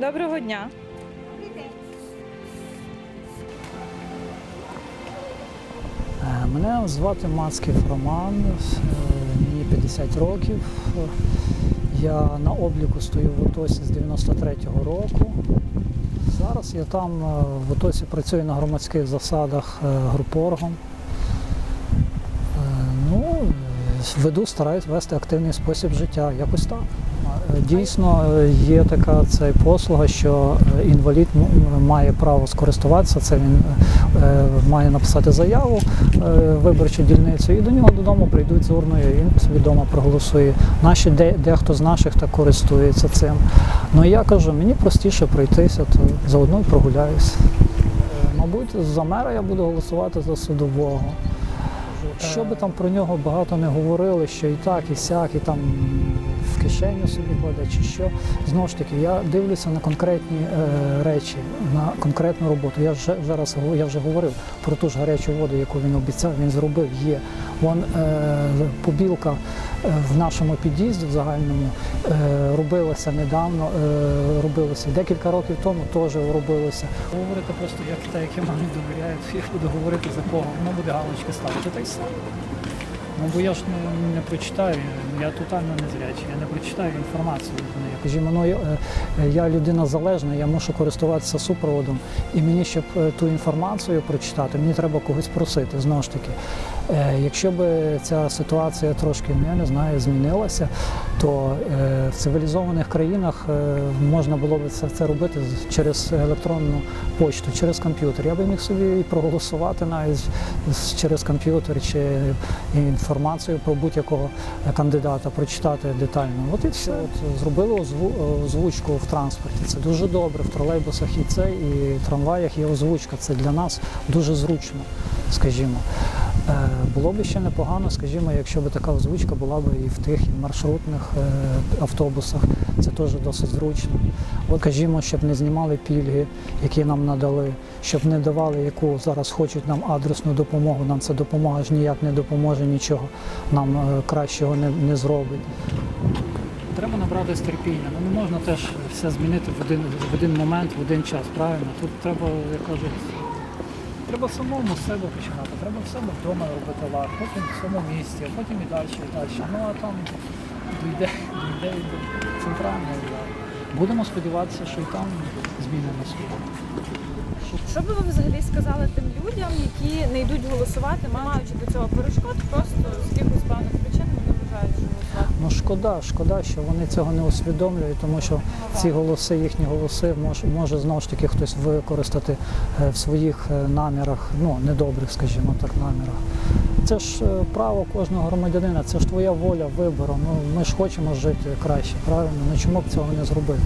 Доброго дня. Мене звати Мацьків Роман, мені 50 років. Я на обліку стою в ОТОСі з 93-го року. Зараз я там е, в ОТОСі працюю на громадських засадах е, групоргом. Е, Ну, е, веду, стараюсь вести активний спосіб життя, якось так. Е, Дійсно, е, є така ця послуга, що е, інвалід має право скористуватися. Це він має написати заяву виборчу дільницю, і до нього додому прийдуть з урною, він собі проголосує. Наші де, дехто з наших так користується цим. Ну і я кажу, мені простіше пройтися, то заодно. Е, Мабуть, за мера я буду голосувати за судового. Що би там про нього багато не говорили, що і так, і сяк, і там в кишеню собі кладе, чи що. Знову ж таки, я дивлюся на конкретні е, речі, на конкретну роботу. Я вже гов- я вже говорив про ту ж гарячу воду, яку він обіцяв, він зробив. Є. Вон е, побілка е, в нашому під'їзді в загальному е, робилася недавно, е, робилося декілька років тому теж робилося. Говорити просто як те, яке мамі довіряють, я буду говорити за кого, воно буде галочки ставити, так само. Ну бо я ж не, не прочитаю, я тотально незрячий, я не прочитаю інформацію. Кажімо, ну, я, е, я людина залежна, я мушу користуватися супроводом. І мені, щоб ту інформацію прочитати, мені треба когось просити. Знову ж таки, якщо б ця ситуація трошки ну, я не знаю, змінилася, то е, в цивілізованих країнах е, можна було б це, робити через електронну почту, через комп'ютер. Я би міг собі і проголосувати навіть через комп'ютер чи інформацію про будь-якого е, кандидата прочитати детально. От і все. От зробили озву- озвучку в транспорті. Це дуже добре. В тролейбусах і це, і в трамваях є озвучка. Це для нас дуже зручно, скажімо. Е, Було б ще непогано, скажімо, якщо б така озвучка була б і в тих і маршрутних е, автобусах. Це теж досить зручно. От, скажімо, щоб не знімали пільги, які нам надали, щоб не давали, яку зараз хочуть нам адресну допомогу. Нам ця допомога ж ніяк не допоможе нічого, нам е, кращого не, не зробить. Треба набратися терпіння. Ну не можна теж все змінити в один, в один момент, в один час. Правильно? Тут треба, як кажуть, Треба самому себе починати, треба в себе вдома робити лад, потім в своєму місті, а потім і далі, і далі. Ну а там дійде, дійде і до центральної влади. Будемо сподіватися, що і там зміни наступні. Що би ви взагалі сказали тим людям, які не йдуть голосувати, маючи до цього перешкод, просто з якихось певних причин вони вважають, що голосувати. Ну шкода, шкода, що вони цього не усвідомлюють, тому що ці голоси, їхні голоси може, може знову ж таки хтось використати е, в своїх е, намірах, ну недобрих, скажімо так, намірах. Це ж е, право кожного громадянина, це ж твоя воля вибору. Ну ми ж хочемо жити краще, правильно? Ну чому б цього не зробити?